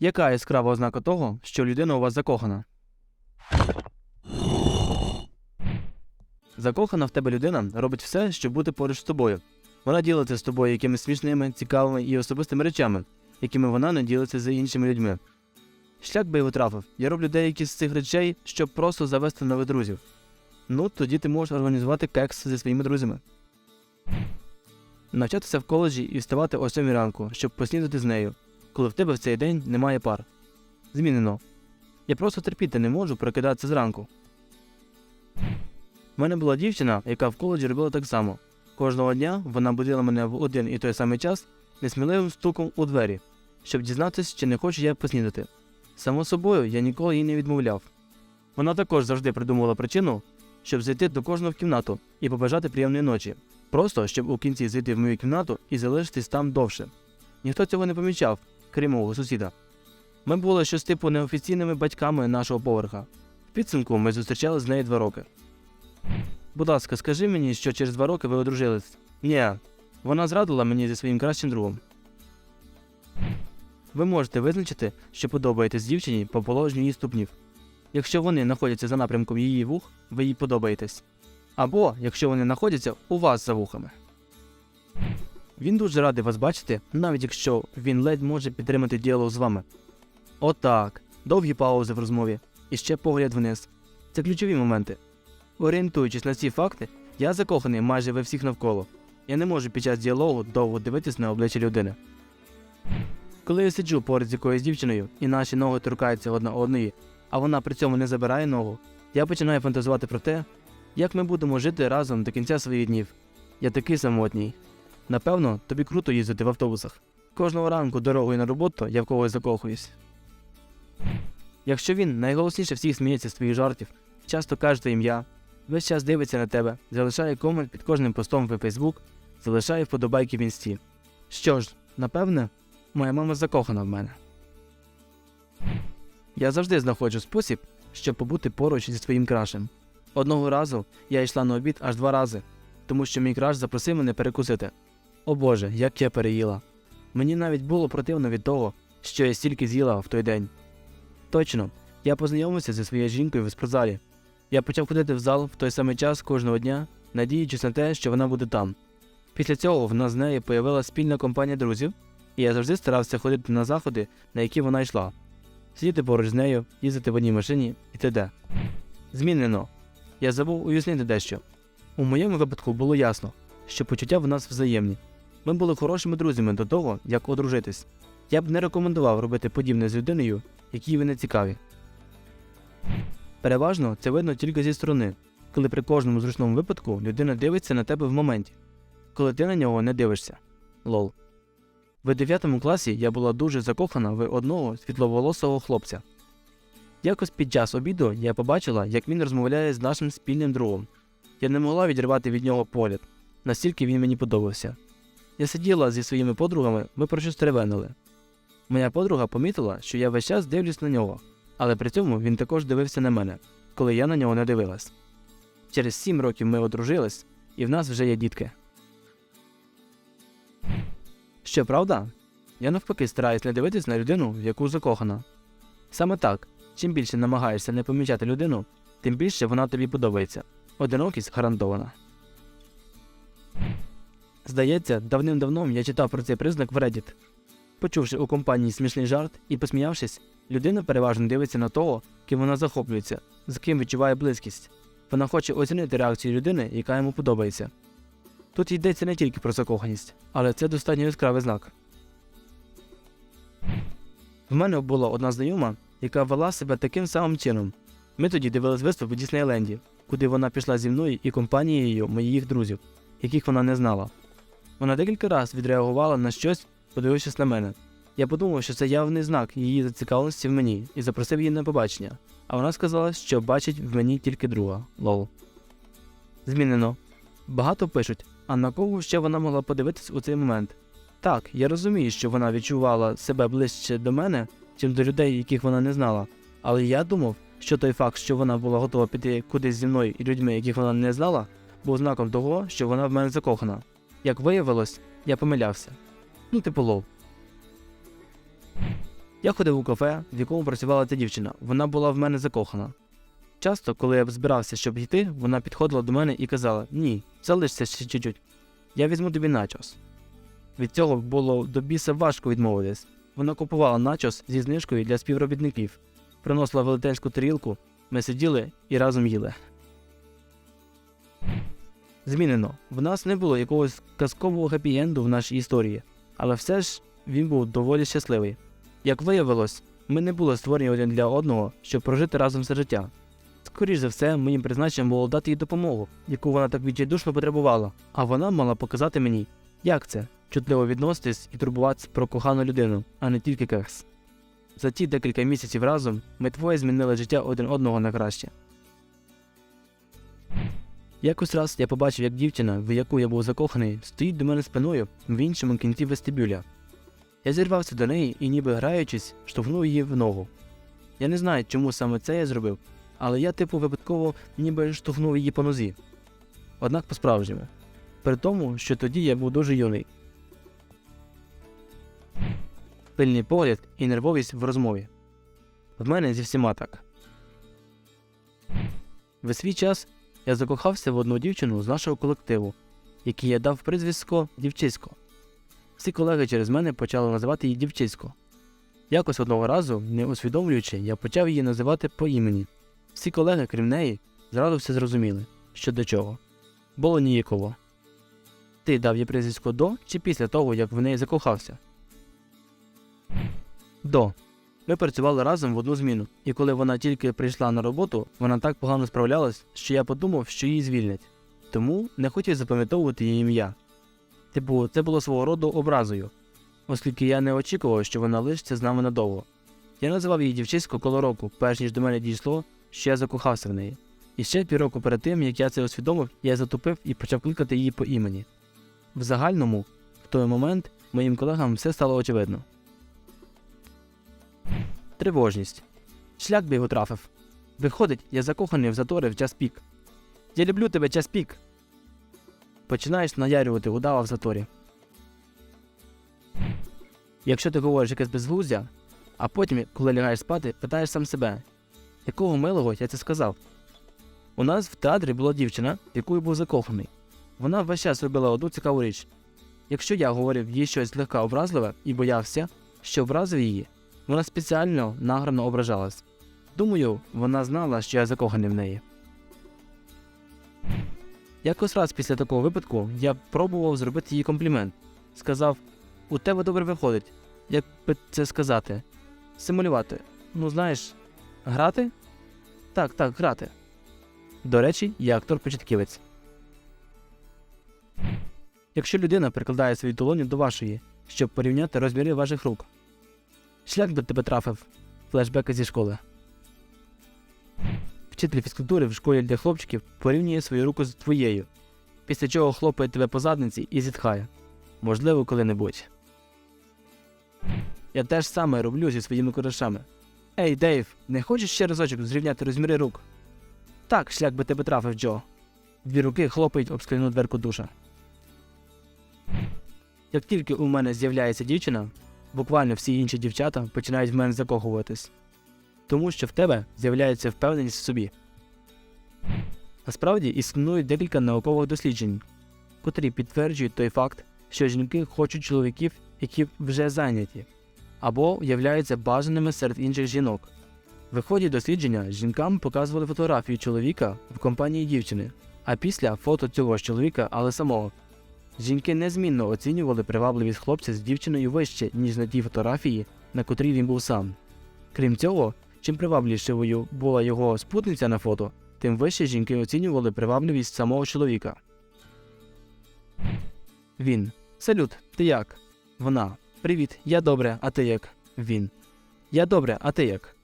Яка яскрава ознака того, що людина у вас закохана? Закохана в тебе людина робить все, щоб бути поруч з тобою. Вона ділиться з тобою якимись смішними, цікавими і особистими речами, якими вона не ділиться з іншими людьми. Шлях би його трафив. Я роблю деякі з цих речей, щоб просто завести нових друзів. Ну, тоді ти можеш організувати кекс зі своїми друзями. Навчатися в коледжі і вставати о 7 ранку, щоб поснідати з нею, коли в тебе в цей день немає пар. Змінено. Я просто терпіти не можу прокидатися зранку. У мене була дівчина, яка в коледжі робила так само. Кожного дня вона будила мене в один і той самий час несміливим стуком у двері, щоб дізнатися, чи не хочу я поснідати. Само собою, я ніколи їй не відмовляв. Вона також завжди придумувала причину, щоб зайти до кожного в кімнату і побажати приємної ночі. Просто щоб у кінці зайти в мою кімнату і залишитись там довше. Ніхто цього не помічав, крім мого сусіда. Ми були щось типу неофіційними батьками нашого поверха. В підсумку ми зустрічали з нею два роки. Будь ласка, скажи мені, що через два роки ви одружились. Ні, вона зрадила мені зі своїм кращим другом. Ви можете визначити, що подобаєтесь дівчині по положенню її ступнів. Якщо вони знаходяться за напрямком її вух, ви їй подобаєтесь. Або якщо вони знаходяться у вас за вухами. Він дуже радий вас бачити, навіть якщо він ледь може підтримати діалог з вами. Отак. Довгі паузи в розмові і ще погляд вниз. Це ключові моменти. Орієнтуючись на ці факти, я закоханий майже во всіх навколо. Я не можу під час діалогу довго дивитись на обличчя людини. Коли я сиджу поряд з якоюсь дівчиною і наші ноги торкаються одна одної, а вона при цьому не забирає ногу, я починаю фантазувати про те, як ми будемо жити разом до кінця своїх днів. Я такий самотній. Напевно, тобі круто їздити в автобусах. Кожного ранку дорогою на роботу я в когось закохуюсь. Якщо він найголосніше всіх сміється з твоїх жартів, часто каже твоє ім'я, весь час дивиться на тебе, залишає комент під кожним постом в Facebook, залишає вподобайки в інсті. Що ж, напевне, моя мама закохана в мене. Я завжди знаходжу спосіб, щоб побути поруч зі своїм крашем. Одного разу я йшла на обід аж два рази, тому що мій краш запросив мене перекусити. О Боже, як я переїла. Мені навіть було противно від того, що я стільки з'їла в той день. Точно, я познайомився зі своєю жінкою в спортзалі. Я почав ходити в зал в той самий час кожного дня, надіючись на те, що вона буде там. Після цього в нас з нею появилася спільна компанія друзів, і я завжди старався ходити на заходи, на які вона йшла, сидіти поруч з нею, їздити в одній машині і т.д. Змінено. Я забув уяснити дещо. У моєму випадку було ясно, що почуття в нас взаємні. Ми були хорошими друзями до того, як одружитись. Я б не рекомендував робити подібне з людиною, якій ви не цікаві. Переважно це видно тільки зі сторони, коли при кожному зручному випадку людина дивиться на тебе в моменті, коли ти на нього не дивишся. Лол. В 9 класі я була дуже закохана в одного світловолосого хлопця. Якось під час обіду я побачила, як він розмовляє з нашим спільним другом. Я не могла відривати від нього погляд, настільки він мені подобався. Я сиділа зі своїми подругами, ми про щось теревенили. Моя подруга помітила, що я весь час дивлюсь на нього, але при цьому він також дивився на мене, коли я на нього не дивилась. Через сім років ми одружились, і в нас вже є дітки. Що правда? Я навпаки стараюсь не дивитись на людину, в яку закохана. Саме так, чим більше намагаєшся не помічати людину, тим більше вона тобі подобається. Одинокість гарантована. Здається, давним-давно я читав про цей признак в Reddit. Почувши у компанії смішний жарт і посміявшись, людина переважно дивиться на того, ким вона захоплюється, з ким відчуває близькість. Вона хоче оцінити реакцію людини, яка йому подобається. Тут йдеться не тільки про закоханість, але це достатньо яскравий знак. В мене була одна знайома, яка вела себе таким самим чином. Ми тоді дивились виступ у Діснейленді, куди вона пішла зі мною і компанією моїх друзів, яких вона не знала. Вона декілька разів відреагувала на щось, подивившись на мене. Я подумав, що це явний знак її зацікавленості в мені і запросив її на побачення. А вона сказала, що бачить в мені тільки друга. Лол. Змінено. Багато пишуть, а на кого ще вона могла подивитись у цей момент? Так, я розумію, що вона відчувала себе ближче до мене, чим до людей, яких вона не знала. Але я думав, що той факт, що вона була готова піти кудись зі мною і людьми, яких вона не знала, був знаком того, що вона в мене закохана. Як виявилось, я помилявся. Ну, типу лов. Я ходив у кафе, в якому працювала ця дівчина. Вона була в мене закохана. Часто, коли я збирався, щоб йти, вона підходила до мене і казала: Ні, залишся ще чуть-чуть. Я візьму тобі начос. Від цього було до біса важко відмовитись. Вона купувала начос зі знижкою для співробітників, приносила велетенську тарілку, ми сиділи і разом їли. Змінено. В нас не було якогось казкового хеппі-енду в нашій історії, але все ж він був доволі щасливий. Як виявилось, ми не були створені один для одного, щоб прожити разом все життя. Скоріше за все, моїм призначенням було дати їй допомогу, яку вона так відчайдушно потребувала, а вона мала показати мені, як це чутливо відноситись і турбуватися про кохану людину, а не тільки кекс. За ті декілька місяців разом ми двоє змінили життя один одного на краще. Якось раз я побачив, як дівчина, в яку я був закоханий, стоїть до мене спиною в іншому кінці вестибюля. Я зірвався до неї і, ніби граючись, штовхнув її в ногу. Я не знаю, чому саме це я зробив, але я, типу, випадково ніби штовхнув її по нозі. Однак по-справжньому. При тому, що тоді я був дуже юний. Пильний погляд і нервовість в розмові. В мене зі всіма так. В свій час я закохався в одну дівчину з нашого колективу, якій я дав прізвисько дівчисько. Всі колеги через мене почали називати її дівчисько. Якось одного разу, не усвідомлюючи, я почав її називати по імені. Всі колеги, крім неї, зразу все зрозуміли, що до чого. Було ніяково. Ти дав їй прізвисько до чи після того, як в неї закохався? До. Ми працювали разом в одну зміну, і коли вона тільки прийшла на роботу, вона так погано справлялась, що я подумав, що її звільнять. Тому не хотів запам'ятовувати її ім'я. Типу, це було свого роду образою, оскільки я не очікував, що вона лишиться з нами надовго. Я називав її дівчисько коло року, перш ніж до мене дійшло, що я закохався в неї. І ще півроку перед тим, як я це усвідомив, я затупив і почав кликати її по імені. В загальному, в той момент, моїм колегам все стало очевидно. Тривожність. Шлях би його трафив. Виходить, я закоханий в затори в час пік. Я люблю тебе час пік. Починаєш наярювати удава в заторі. Якщо ти говориш якесь безглуздя, а потім, коли лягаєш спати, питаєш сам себе, якого милого я це сказав. У нас в театрі була дівчина, в яку я був закоханий. Вона весь час робила одну цікаву річ. Якщо я говорив їй щось злегка образливе і боявся, що образив її, вона спеціально награно ображалась. Думаю, вона знала, що я закоханий в неї. Якось раз після такого випадку я пробував зробити їй комплімент. Сказав: у тебе добре виходить. Як би це сказати? Симулювати. Ну, знаєш, грати? Так, так, грати. До речі, я актор-початківець. Якщо людина прикладає свої долоні до вашої, щоб порівняти розміри ваших рук. Шлях до тебе трафив. Флешбеки зі школи. Вчитель фізкультури в школі для хлопчиків порівнює свою руку з твоєю, після чого хлопає тебе по задниці і зітхає. Можливо, коли-небудь. Я теж саме роблю зі своїми коришами. Ей, Дейв, не хочеш ще разочок зрівняти розміри рук? Так, шлях би тебе трафив, Джо. Дві руки хлопають об скляну дверку душа. Як тільки у мене з'являється дівчина, буквально всі інші дівчата починають в мене закохуватись. Тому що в тебе з'являється впевненість в собі. Насправді існують декілька наукових досліджень, котрі підтверджують той факт, що жінки хочуть чоловіків, які вже зайняті, або являються бажаними серед інших жінок. В ході дослідження жінкам показували фотографію чоловіка в компанії дівчини, а після фото цього ж чоловіка, але самого. Жінки незмінно оцінювали привабливість хлопця з дівчиною вище, ніж на тій фотографії, на котрій він був сам. Крім цього, чим привабливішою була його спутниця на фото, тим вище жінки оцінювали привабливість самого чоловіка. Він. Салют, ти як? Вона. Привіт, я добре, а ти як? Він. Я добре, а ти як?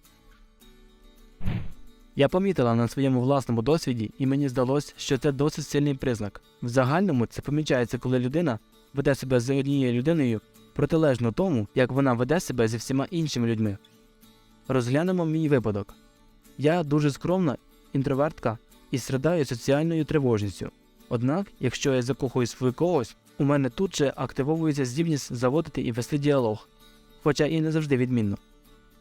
Я помітила на своєму власному досвіді, і мені здалось, що це досить сильний признак. В загальному це помічається, коли людина веде себе з однією людиною протилежно тому, як вона веде себе зі всіма іншими людьми. Розглянемо мій випадок. Я дуже скромна інтровертка і страдаю соціальною тривожністю. Однак, якщо я закохуюсь в когось, у мене тут же активовується здібність заводити і вести діалог, хоча і не завжди відмінно.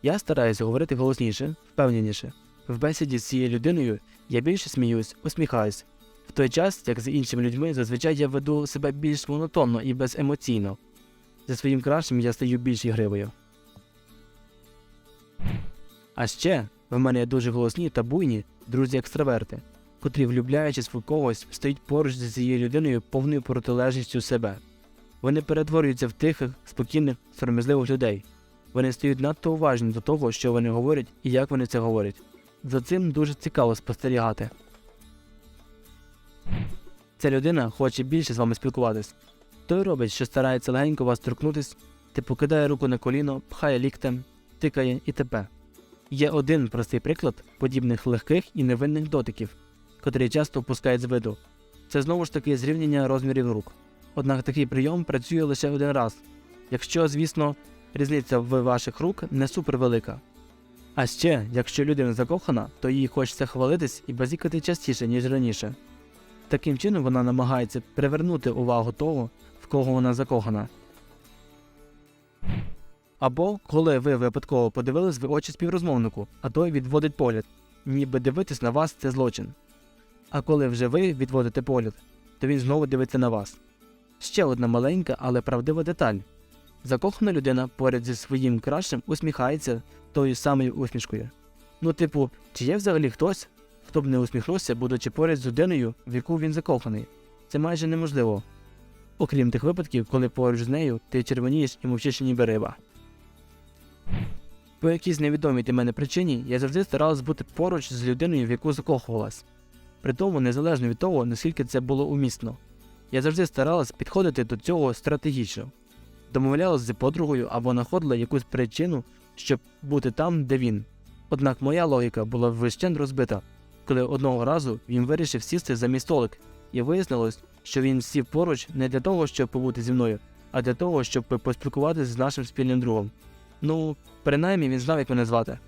Я стараюся говорити голосніше, впевненіше. В бесіді з цією людиною я більше сміюсь, усміхаюсь. В той час, як з іншими людьми, зазвичай я веду себе більш монотонно і беземоційно. За своїм кращим я стаю більш ігривою. А ще в мене є дуже голосні та буйні друзі-екстраверти, котрі, влюбляючись в когось, стоять поруч з цією людиною повною протилежністю себе. Вони перетворюються в тихих, спокійних, сором'язливих людей. Вони стають надто уважні до того, що вони говорять і як вони це говорять. За цим дуже цікаво спостерігати. Ця людина хоче більше з вами спілкуватись. Той робить, що старається легенько вас торкнутись, типу кидає руку на коліно, пхає ліктем, тикає і т.п. Є один простий приклад подібних легких і невинних дотиків, котрі часто впускають з виду. Це знову ж таки зрівняння розмірів рук. Однак такий прийом працює лише один раз, якщо, звісно, різниця в ваших рук не супервелика. А ще, якщо людина закохана, то їй хочеться хвалитись і базікати частіше, ніж раніше. Таким чином вона намагається привернути увагу того, в кого вона закохана. Або коли ви випадково подивились в очі співрозмовнику, а той відводить погляд, ніби дивитись на вас це злочин. А коли вже ви відводите погляд, то він знову дивиться на вас. Ще одна маленька, але правдива деталь. Закохана людина поряд зі своїм кращим усміхається тою самою усмішкою. Ну, типу, чи є взагалі хтось, хто б не усміхнувся, будучи поряд з людиною, в яку він закоханий? Це майже неможливо. Окрім тих випадків, коли поруч з нею ти червонієш і мовчиш ніби риба. По якійсь невідомій для мене причині я завжди старалась бути поруч з людиною, в яку закохувалась. При тому, незалежно від того, наскільки це було умісно. Я завжди старалась підходити до цього стратегічно. Домовлялась з подругою або знаходила якусь причину, щоб бути там, де він. Однак моя логіка була вищен розбита, коли одного разу він вирішив сісти за мій столик, і вияснилось, що він сів поруч не для того, щоб побути зі мною, а для того, щоб поспілкуватися з нашим спільним другом. Ну, принаймні він знав, як мене звати.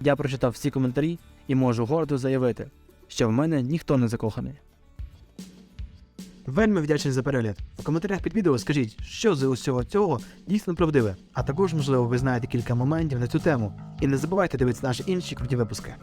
Я прочитав всі коментарі і можу гордо заявити, що в мене ніхто не закоханий. Вельми вдячний за перегляд. В коментарях під відео скажіть, що з усього цього дійсно правдиве. А також, можливо, ви знаєте кілька моментів на цю тему. І не забувайте дивитися наші інші круті випуски.